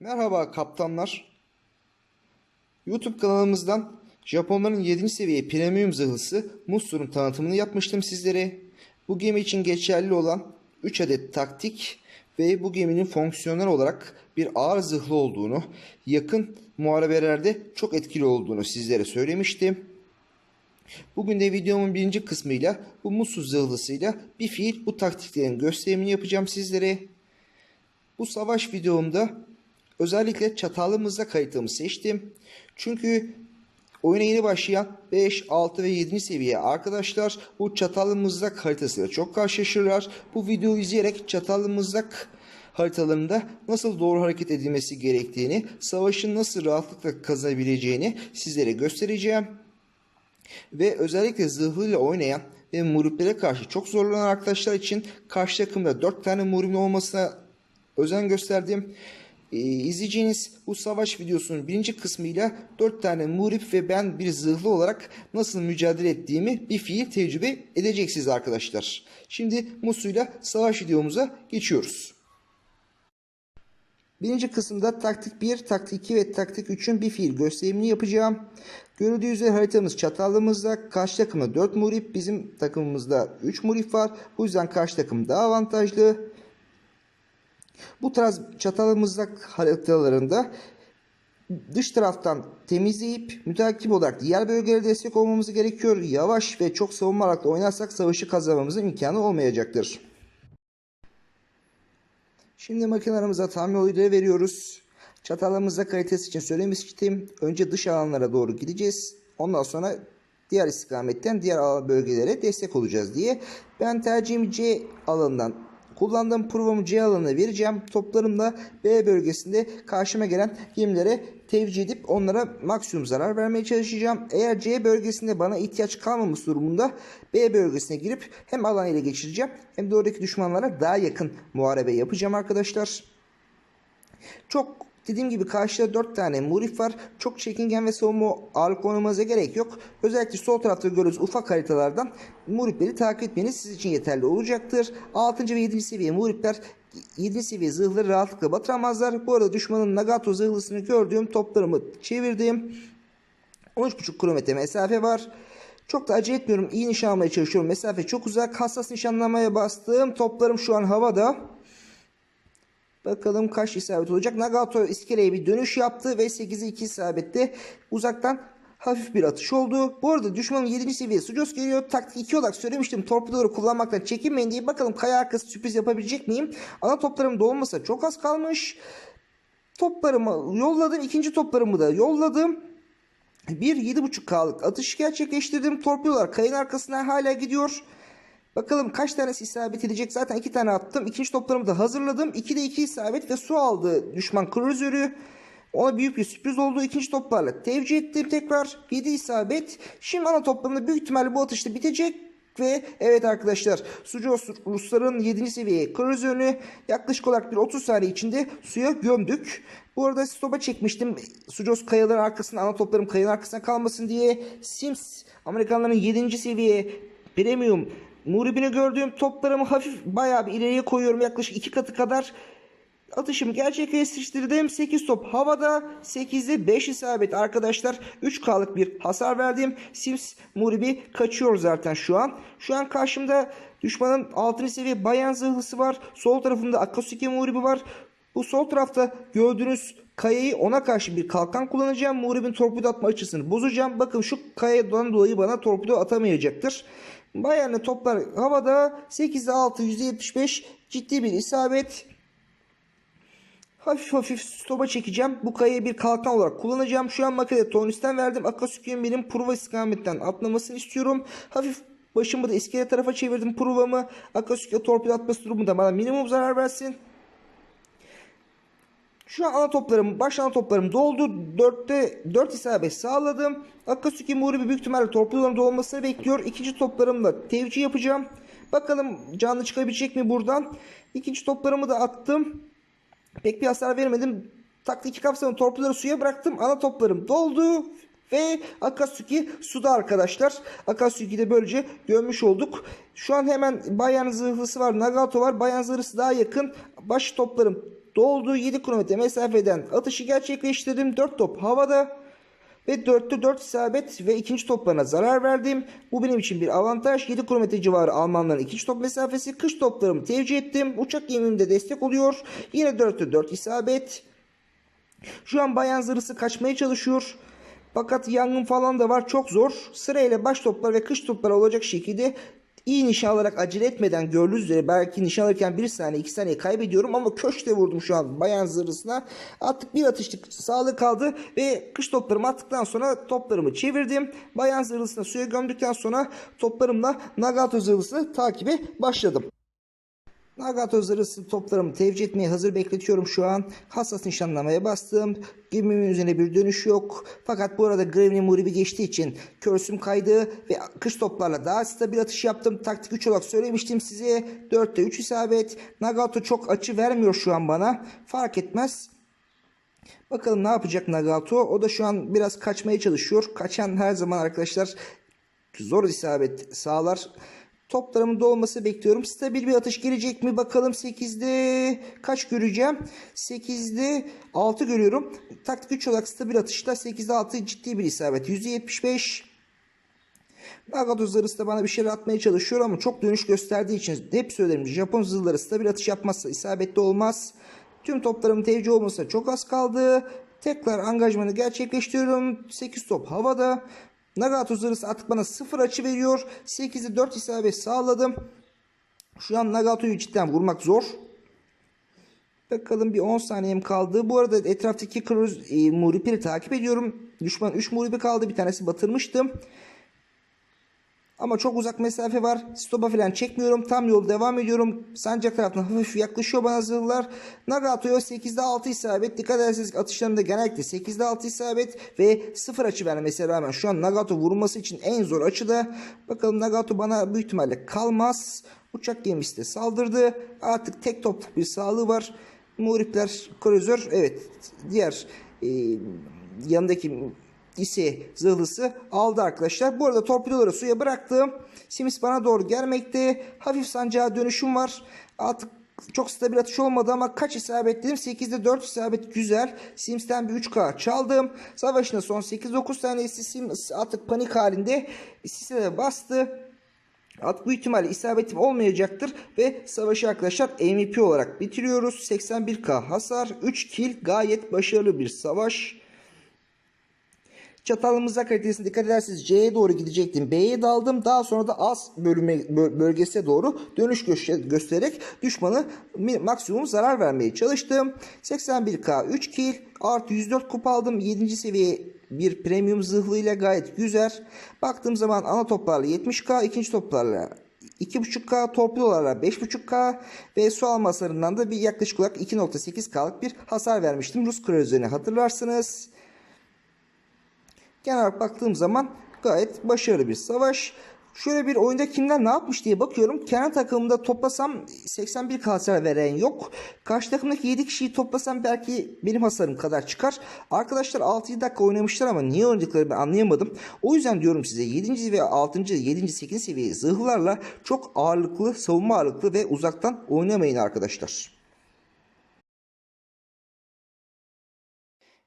Merhaba kaptanlar. YouTube kanalımızdan Japonların 7. seviye premium zırhlısı Musur'un tanıtımını yapmıştım sizlere. Bu gemi için geçerli olan 3 adet taktik ve bu geminin fonksiyonel olarak bir ağır zırhlı olduğunu, yakın muharebelerde çok etkili olduğunu sizlere söylemiştim. Bugün de videomun birinci kısmıyla bu mutsuz zırhlısıyla bir fiil bu taktiklerin gösterimini yapacağım sizlere. Bu savaş videomda özellikle çatallı mızrak haritamı seçtim. Çünkü oyuna yeni başlayan 5, 6 ve 7. seviye arkadaşlar bu çatallı mızrak haritasıyla çok karşılaşırlar. Bu videoyu izleyerek mızrak haritalarında nasıl doğru hareket edilmesi gerektiğini, savaşın nasıl rahatlıkla kazanabileceğini sizlere göstereceğim. Ve özellikle zırhlıyla oynayan ve muriplere karşı çok zorlanan arkadaşlar için karşı takımda 4 tane muribin olmasına özen gösterdim. Ee, izleyeceğiniz bu savaş videosunun birinci kısmıyla 4 tane murip ve ben bir zırhlı olarak nasıl mücadele ettiğimi bir fiil tecrübe edeceksiniz arkadaşlar. Şimdi Musu'yla savaş videomuza geçiyoruz. Birinci kısımda taktik 1, taktik 2 ve taktik 3'ün bir fiil gösterimini yapacağım. Görüldüğü üzere haritamız çatallımızda. Karşı takımda 4 murip, bizim takımımızda 3 murip var. Bu yüzden karşı takım daha avantajlı. Bu tarz çatalımızda haritalarında dış taraftan temizleyip mütakip olarak diğer bölgelere destek olmamız gerekiyor. Yavaş ve çok savunma aralıklı oynarsak savaşı kazanmamızın imkanı olmayacaktır. Şimdi makinelerimize tahmin oyları veriyoruz. Çatalımızda kalitesi için söylemiştim. Önce dış alanlara doğru gideceğiz. Ondan sonra diğer istikametten diğer bölgelere destek olacağız diye. Ben tercihimi C alanından kullandığım provamı C alanına vereceğim. Toplarımla B bölgesinde karşıma gelen gemilere tevcih edip onlara maksimum zarar vermeye çalışacağım. Eğer C bölgesinde bana ihtiyaç kalmamış durumunda B bölgesine girip hem alan ile geçireceğim hem de oradaki düşmanlara daha yakın muharebe yapacağım arkadaşlar. Çok Dediğim gibi karşıda 4 tane murif var. Çok çekingen ve savunma ağırlık oynamanıza gerek yok. Özellikle sol tarafta gördüğünüz ufak haritalardan muripleri takip etmeniz sizin için yeterli olacaktır. 6. ve 7. seviye muripler 7. seviye zırhları rahatlıkla batıramazlar. Bu arada düşmanın Nagato zırhlısını gördüğüm toplarımı çevirdim. 13,5 kilometre mesafe var. Çok da acele etmiyorum. İyi nişan almaya çalışıyorum. Mesafe çok uzak. Hassas nişanlamaya bastım. Toplarım şu an havada. Bakalım kaç isabet olacak. Nagato iskeleye bir dönüş yaptı ve 8'e 2 isabette uzaktan hafif bir atış oldu. Bu arada düşmanın 7. seviyesi Sucos geliyor. Taktik 2 olarak söylemiştim. Torpidoları kullanmaktan çekinmeyin diye. Bakalım kaya arkası sürpriz yapabilecek miyim? Ana toplarım dolmasa çok az kalmış. Toplarımı yolladım. ikinci toplarımı da yolladım. Bir 7.5K'lık atış gerçekleştirdim. Torpidolar kayın arkasından hala gidiyor. Bakalım kaç tanesi isabet edecek. Zaten iki tane attım. İkinci toplarımı da hazırladım. 2'de 2 isabet ve su aldı düşman kruzörü. Ona büyük bir sürpriz oldu. İkinci toplarla tevcih ettim tekrar. 7 isabet. Şimdi ana toplamında büyük ihtimalle bu atışta bitecek. Ve evet arkadaşlar Sucos Rusların 7. seviye kruzörünü yaklaşık olarak bir 30 saniye içinde suya gömdük. Bu arada stopa çekmiştim. Sucos kayaların arkasında ana toplarım kayanın arkasına kalmasın diye. Sims Amerikanların 7. seviye premium Muribini gördüğüm toplarımı hafif bayağı bir ileriye koyuyorum. Yaklaşık iki katı kadar atışımı gerçekleştirdim. 8 top havada. 8'de 5 isabet arkadaşlar. 3K'lık bir hasar verdim. Sims Muribi kaçıyor zaten şu an. Şu an karşımda düşmanın 6. seviye bayan zırhlısı var. Sol tarafında Akasuke Muribi var. Bu sol tarafta gördüğünüz kayayı ona karşı bir kalkan kullanacağım. Murib'in torpido atma açısını bozacağım. Bakın şu kayadan dolayı bana torpido atamayacaktır. Bayern'le toplar havada 8'de 6 %75 ciddi bir isabet. Hafif hafif stopa çekeceğim. Bu kayayı bir kalkan olarak kullanacağım. Şu an makinede tonisten verdim. Akasükü'nün benim prova istikametten atlamasını istiyorum. Hafif başımı da iskele tarafa çevirdim provamı. Akasükü'ye torpido atması durumunda bana minimum zarar versin. Şu an ana toplarım, baş ana toplarım doldu. 4'te 4 isabet sağladım. Akatsuki Muribi büyük ihtimalle torpidoların dolmasını bekliyor. İkinci toplarımla tevcih yapacağım. Bakalım canlı çıkabilecek mi buradan. İkinci toplarımı da attım. Pek bir hasar vermedim. Taktik iki kapsamı torpidoları suya bıraktım. Ana toplarım doldu. Ve Akatsuki suda arkadaşlar. Akatsuki'yi de böylece gömmüş olduk. Şu an hemen bayan zırhlısı var. Nagato var. Bayan zırhlısı daha yakın. Baş toplarım doldu. 7 kilometre mesafeden atışı gerçekleştirdim. 4 top havada. Ve 4'te 4 isabet ve ikinci toplarına zarar verdim. Bu benim için bir avantaj. 7 kilometre civarı Almanların ikinci top mesafesi. Kış toplarımı tevcih ettim. Uçak gemimde destek oluyor. Yine 4'te 4 isabet. Şu an bayan zırhısı kaçmaya çalışıyor. Fakat yangın falan da var. Çok zor. Sırayla baş toplar ve kış toplar olacak şekilde iyi nişan alarak acele etmeden gördüğünüz üzere belki nişan alırken 1 saniye 2 saniye kaybediyorum ama köşte vurdum şu an bayan zırhısına. Artık bir atışlık sağlık kaldı ve kış toplarımı attıktan sonra toplarımı çevirdim. Bayan zırhısına suya gömdükten sonra toplarımla Nagato zırhısı takibe başladım. Nagato zırhlısı toplarımı tevcih etmeye hazır bekletiyorum şu an. Hassas nişanlamaya bastım. Gemimin üzerine bir dönüş yok. Fakat bu arada Gremlin Muribi geçtiği için körsüm kaydı ve kış toplarla daha stabil atış yaptım. Taktik 3 olarak söylemiştim size. 4'te 3 isabet. Nagato çok açı vermiyor şu an bana. Fark etmez. Bakalım ne yapacak Nagato. O da şu an biraz kaçmaya çalışıyor. Kaçan her zaman arkadaşlar zor isabet sağlar. Toplarımın dolması bekliyorum. Stabil bir atış gelecek mi? Bakalım 8'de kaç göreceğim? 8'de 6 görüyorum. Taktik 3 olarak stabil atışta 8'de 6 ciddi bir isabet. %75. Nagato da bana bir şeyler atmaya çalışıyor ama çok dönüş gösterdiği için hep söylerim. Japon zırhları stabil atış yapmazsa isabetli olmaz. Tüm toplarımın tevcih olmasına çok az kaldı. Tekrar angajmanı gerçekleştiriyorum. 8 top havada. Nagato zırhlısı artık bana 0 açı veriyor. 8'de 4 isabet sağladım. Şu an Nagato'yu cidden vurmak zor. Bakalım bir 10 saniyem kaldı. Bu arada etraftaki Cruz e, Muripi'yi takip ediyorum. Düşman 3 Muripi kaldı. Bir tanesi batırmıştım. Ama çok uzak mesafe var. Stopa falan çekmiyorum. Tam yol devam ediyorum. Sancak tarafına hafif yaklaşıyor bana zırhlar. Nagato'ya 8'de 6 isabet. Dikkat ederseniz atışlarında genellikle 8'de 6 isabet ve 0 açı vermesine rağmen şu an Nagato vurulması için en zor açıda. Bakalım Nagato bana büyük ihtimalle kalmaz. Uçak gemisi de saldırdı. Artık tek topluk bir sağlığı var. Muğripler, kruzör evet diğer e, yanındaki ise zırhlısı aldı arkadaşlar. Bu arada torpidoları suya bıraktım. Simis bana doğru gelmekte. Hafif sancağa dönüşüm var. Artık çok stabil atış olmadı ama kaç isabet dedim? 8'de 4 isabet güzel. Sims'ten bir 3K çaldım. Savaşın son 8-9 saniyesi Sims artık panik halinde. Sis'e bastı. Artık büyük ihtimalle isabetim olmayacaktır ve savaşı arkadaşlar MVP olarak bitiriyoruz. 81k hasar, 3 kill gayet başarılı bir savaş. Çatal mızrak kalitesine dikkat ederseniz C'ye doğru gidecektim. B'ye daldım. Daha sonra da az bölüme, bö- bölgesine doğru dönüş gö- göstererek düşmanı maksimum zarar vermeye çalıştım. 81k 3 kill artı 104 kupa aldım. 7. seviye bir premium zırhlıyla gayet güzel. Baktığım zaman ana toplarla 70k, ikinci toplarla 2.5K, torpidolarla 5.5K ve su alma da bir yaklaşık olarak 2.8K'lık bir hasar vermiştim. Rus kruzerine hatırlarsınız. Genel olarak baktığım zaman gayet başarılı bir savaş. Şöyle bir oyunda kimler ne yapmış diye bakıyorum. Kendi takımımda toplasam 81 hasar veren yok. Karşı takımdaki 7 kişiyi toplasam belki benim hasarım kadar çıkar. Arkadaşlar 6-7 dakika oynamışlar ama niye oynadıklarını anlayamadım. O yüzden diyorum size 7. ve 6. 7. 8. seviye zırhlarla çok ağırlıklı, savunma ağırlıklı ve uzaktan oynamayın arkadaşlar.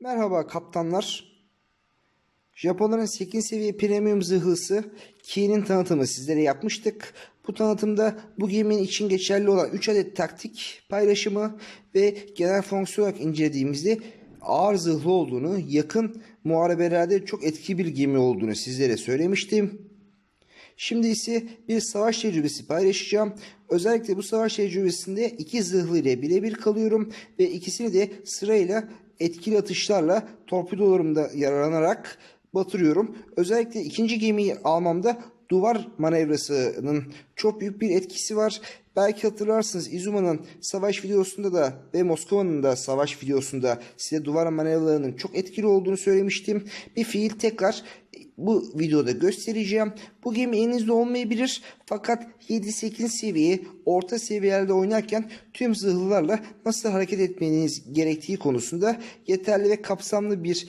Merhaba kaptanlar. Japonların 8 seviye premium zırhlısı Ki'nin tanıtımı sizlere yapmıştık. Bu tanıtımda bu geminin için geçerli olan 3 adet taktik paylaşımı ve genel fonksiyon olarak incelediğimizde ağır zırhlı olduğunu, yakın muharebelerde çok etkili bir gemi olduğunu sizlere söylemiştim. Şimdi ise bir savaş tecrübesi paylaşacağım. Özellikle bu savaş tecrübesinde iki zırhlı ile birebir kalıyorum ve ikisini de sırayla etkili atışlarla torpidolarımda yararlanarak batırıyorum. Özellikle ikinci gemiyi almamda duvar manevrasının çok büyük bir etkisi var. Belki hatırlarsınız Izuma'nın savaş videosunda da ve Moskova'nın da savaş videosunda size duvar manevralarının çok etkili olduğunu söylemiştim. Bir fiil tekrar bu videoda göstereceğim. Bu gemi elinizde olmayabilir fakat 7-8 seviye orta seviyelerde oynarken tüm zırhlılarla nasıl hareket etmeniz gerektiği konusunda yeterli ve kapsamlı bir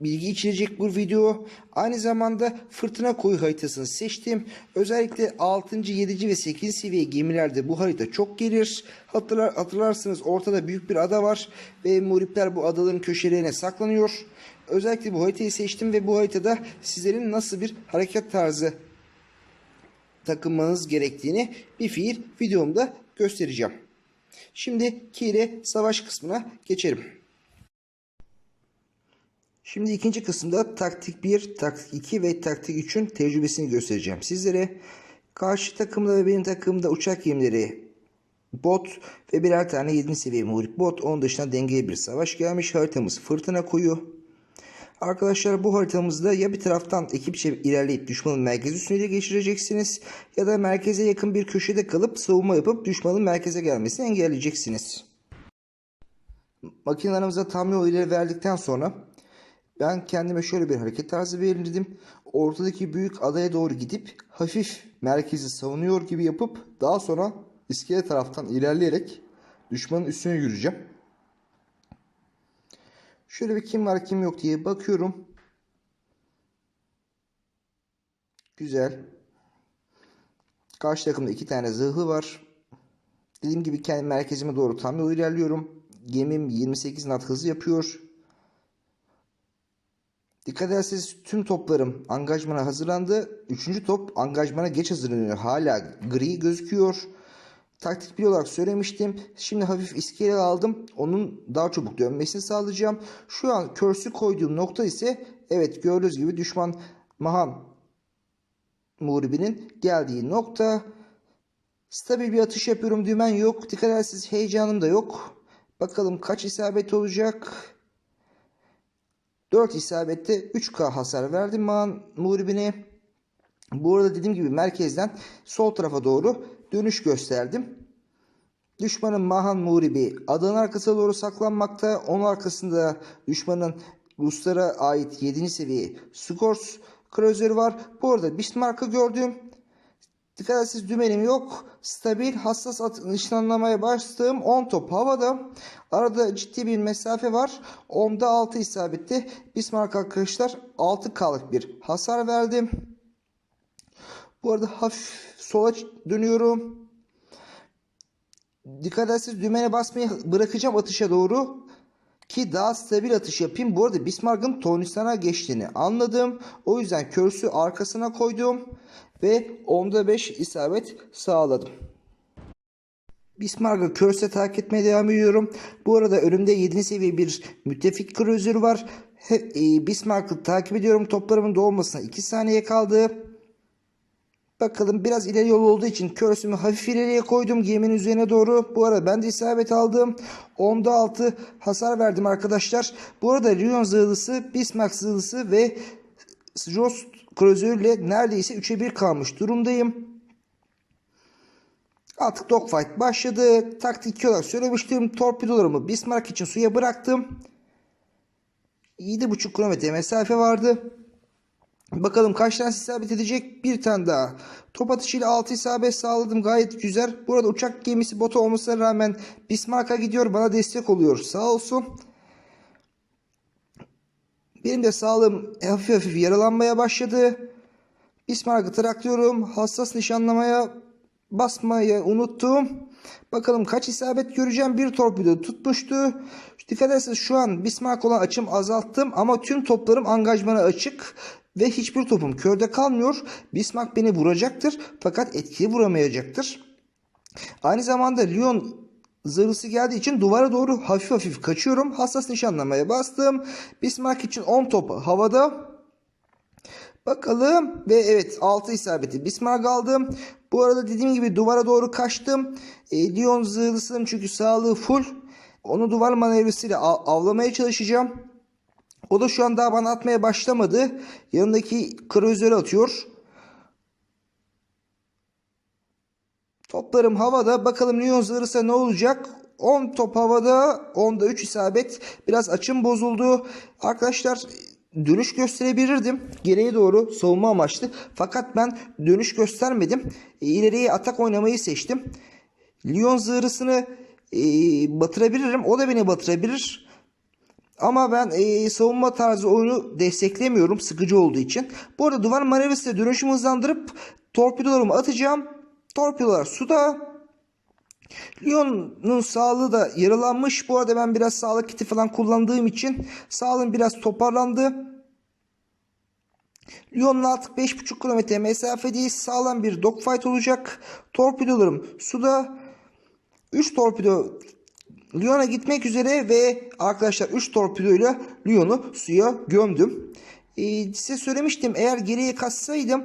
bilgi içerecek bu video. Aynı zamanda fırtına koyu haritasını seçtim. Özellikle 6. 7. ve 8. seviye gemilerde bu harita çok gelir. Hatırlar, hatırlarsınız ortada büyük bir ada var ve muhripler bu adaların köşelerine saklanıyor. Özellikle bu haritayı seçtim ve bu haritada sizlerin nasıl bir hareket tarzı takınmanız gerektiğini bir fiil videomda göstereceğim. Şimdi ki ile savaş kısmına geçelim. Şimdi ikinci kısımda taktik 1, taktik 2 ve taktik 3'ün tecrübesini göstereceğim sizlere. Karşı takımda ve benim takımda uçak gemileri bot ve birer tane 7. seviye muhrip bot. Onun dışında dengeye bir savaş gelmiş. Haritamız fırtına koyu. Arkadaşlar bu haritamızda ya bir taraftan ekipçe ilerleyip düşmanın merkez üstünü ele geçireceksiniz ya da merkeze yakın bir köşede kalıp savunma yapıp düşmanın merkeze gelmesini engelleyeceksiniz. Makinelerimize tam yol ileri verdikten sonra ben kendime şöyle bir hareket tarzı belirledim. Ortadaki büyük adaya doğru gidip hafif merkezi savunuyor gibi yapıp daha sonra iskele taraftan ilerleyerek düşmanın üstüne yürüyeceğim. Şöyle bir kim var kim yok diye bakıyorum. Güzel. Karşı takımda iki tane zırhlı var. Dediğim gibi kendi merkezime doğru tam yol ilerliyorum. Gemim 28 knot hızı yapıyor. Dikkat ederseniz tüm toplarım angajmana hazırlandı. Üçüncü top angajmana geç hazırlanıyor. Hala gri gözüküyor. Taktik bir olarak söylemiştim. Şimdi hafif iskele aldım. Onun daha çabuk dönmesini sağlayacağım. Şu an körsü koyduğum nokta ise evet gördüğünüz gibi düşman Mahan Muğribi'nin geldiği nokta. Stabil bir atış yapıyorum. Dümen yok. Dikkat ederseniz heyecanım da yok. Bakalım kaç isabet olacak. 4 isabette 3K hasar verdim Mahan Muğribi'ne. Bu arada dediğim gibi merkezden sol tarafa doğru dönüş gösterdim. Düşmanın Mahan Muribi adanın arkasına doğru saklanmakta. Onun arkasında düşmanın Ruslara ait 7. seviye Skors Cruiser var. Bu arada Bismarck'ı gördüm. Dikkat ederseniz dümenim yok. Stabil, hassas nişanlamaya bastığım 10 top havada. Arada ciddi bir mesafe var. 10'da 6 isabette Bismarck arkadaşlar 6K'lık bir hasar verdim. Bu arada hafif sola dönüyorum. Dikkat ederseniz dümene basmayı bırakacağım atışa doğru. Ki daha stabil atış yapayım. Bu arada Bismarck'ın Tornistan'a geçtiğini anladım. O yüzden körsü arkasına koydum. Ve 10'da 5 isabet sağladım. Bismarck'ı körse takip etmeye devam ediyorum. Bu arada önümde 7. seviye bir müttefik cruiser var. e, Bismarck'ı takip ediyorum. Toplarımın dolmasına 2 saniye kaldı. Bakalım biraz ileri yol olduğu için körsümü hafif ileriye koydum geminin üzerine doğru. Bu arada ben de isabet aldım. 10'da 6 hasar verdim arkadaşlar. Bu arada Lyon zırhlısı, Bismarck zırhlısı ve Jost Cruiser ile neredeyse 3'e 1 kalmış durumdayım. Artık dogfight başladı. Taktik 2 olarak söylemiştim. Torpidolarımı Bismarck için suya bıraktım. 7,5 kilometre mesafe vardı. Bakalım kaç tane isabet edecek? Bir tane daha. Top atışıyla 6 isabet sağladım. Gayet güzel. Burada uçak gemisi botu olmasına rağmen Bismarck'a gidiyor. Bana destek oluyor. Sağ olsun. Benim de sağlığım hafif hafif yaralanmaya başladı. Bismarck'ı traklıyorum. Hassas nişanlamaya basmayı unuttum. Bakalım kaç isabet göreceğim. Bir torpido tutmuştu. Dikkat ederseniz şu an Bismarck olan açım azalttım ama tüm toplarım angajmana açık ve hiçbir topum körde kalmıyor. Bismarck beni vuracaktır fakat etkili vuramayacaktır. Aynı zamanda Lyon zırhlısı geldiği için duvara doğru hafif hafif kaçıyorum. Hassas nişanlamaya bastım. Bismarck için 10 top havada. Bakalım ve evet 6 isabeti Bismarck aldım. Bu arada dediğim gibi duvara doğru kaçtım. E, Lyon zırhlısının çünkü sağlığı full. Onu duvar manevrasıyla av avlamaya çalışacağım. O da şu an daha bana atmaya başlamadı. Yanındaki kruzeri atıyor. Toplarım havada. Bakalım Lyon zırhırsa ne olacak? 10 top havada. 10'da 3 isabet. Biraz açım bozuldu. Arkadaşlar dönüş gösterebilirdim. Geriye doğru savunma amaçlı. Fakat ben dönüş göstermedim. E, ileriye atak oynamayı seçtim. Lyon zırhısını e, batırabilirim. O da beni batırabilir. Ama ben e, savunma tarzı oyunu desteklemiyorum sıkıcı olduğu için. Bu arada duvar manevrasıyla dönüşümü hızlandırıp torpidolarımı atacağım. Torpidolar suda. Lyon'un sağlığı da yaralanmış. Bu arada ben biraz sağlık kiti falan kullandığım için sağlığım biraz toparlandı. Lyon'la artık 5,5 kilometre mesafedeyiz. Sağlam bir dogfight olacak. Torpidolarım suda. 3 torpido Lyon'a gitmek üzere ve arkadaşlar 3 torpidoyla Lyon'u suya gömdüm. Ee, size söylemiştim eğer geriye kaçsaydım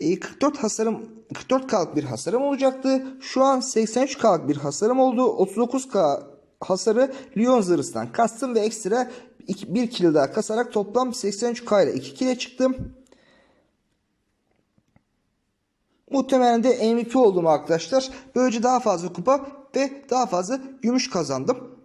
e, 44 hasarım 44 kalık bir hasarım olacaktı. Şu an 83 kalık bir hasarım oldu. 39k hasarı Lyon zırhından kastım ve ekstra 1 kilo daha kasarak toplam 83k ile 2 kilo çıktım. Muhtemelen de MVP oldum arkadaşlar. Böylece daha fazla kupa ve daha fazla gümüş kazandım.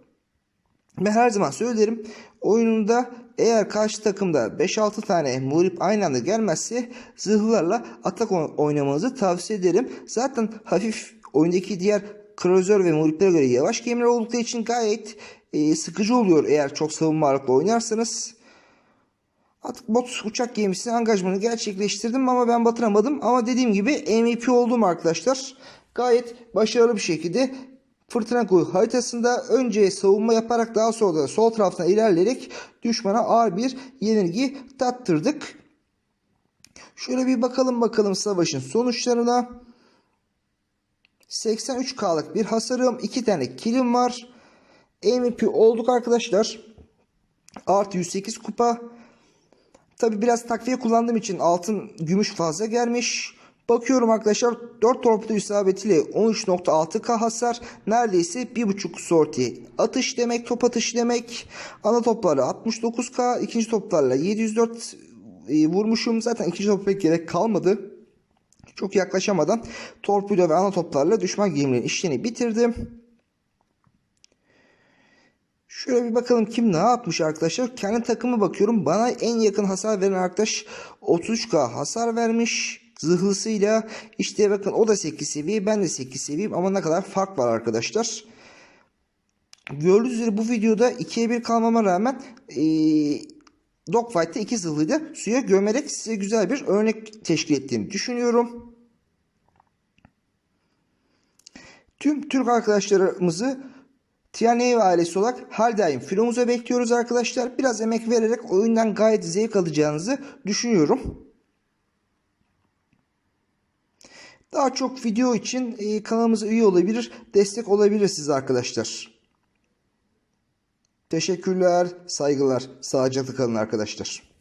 Ben her zaman söylerim oyununda eğer karşı takımda 5-6 tane muhrip aynı anda gelmezse zırhlarla atak oynamanızı tavsiye ederim. Zaten hafif oyundaki diğer krozör ve muhriplere göre yavaş gemiler oldukları için gayet e, sıkıcı oluyor eğer çok savunma ağırlıklı oynarsanız. Artık bot uçak gemisinin angajmanı gerçekleştirdim ama ben batıramadım. Ama dediğim gibi MVP oldum arkadaşlar. Gayet başarılı bir şekilde Fırtına Koyu haritasında önce savunma yaparak daha sonra da sol taraftan ilerleyerek düşmana ağır bir yenilgi tattırdık. Şöyle bir bakalım bakalım savaşın sonuçlarına. 83K'lık bir hasarım, 2 tane kilim var. MVP olduk arkadaşlar. Artı 108 kupa. Tabi biraz takviye kullandığım için altın gümüş fazla gelmiş. Bakıyorum arkadaşlar 4 torpido isabetiyle 13.6k hasar. Neredeyse 1.5 sorti atış demek top atışı demek. Ana topları 69k ikinci toplarla 704 e, vurmuşum. Zaten ikinci top pek gerek kalmadı. Çok yaklaşamadan torpido ve ana toplarla düşman gemilerin işlerini bitirdim. Şöyle bir bakalım kim ne yapmış arkadaşlar. Kendi takımı bakıyorum. Bana en yakın hasar veren arkadaş 33k hasar vermiş. Zırhlısıyla. İşte bakın o da 8 seviye. Ben de 8 seviyeyim. Ama ne kadar fark var arkadaşlar. Gördüğünüz üzere bu videoda 2'ye 1 kalmama rağmen ee, Dogfight'te 2 zırhlıyı da suya gömerek size güzel bir örnek teşkil ettiğini düşünüyorum. Tüm Türk arkadaşlarımızı Tiyanev ailesi olarak her daim filomuza bekliyoruz arkadaşlar. Biraz emek vererek oyundan gayet zevk alacağınızı düşünüyorum. Daha çok video için e, kanalımıza üye olabilir, destek olabilirsiniz arkadaşlar. Teşekkürler, saygılar, sağlıcakla kalın arkadaşlar.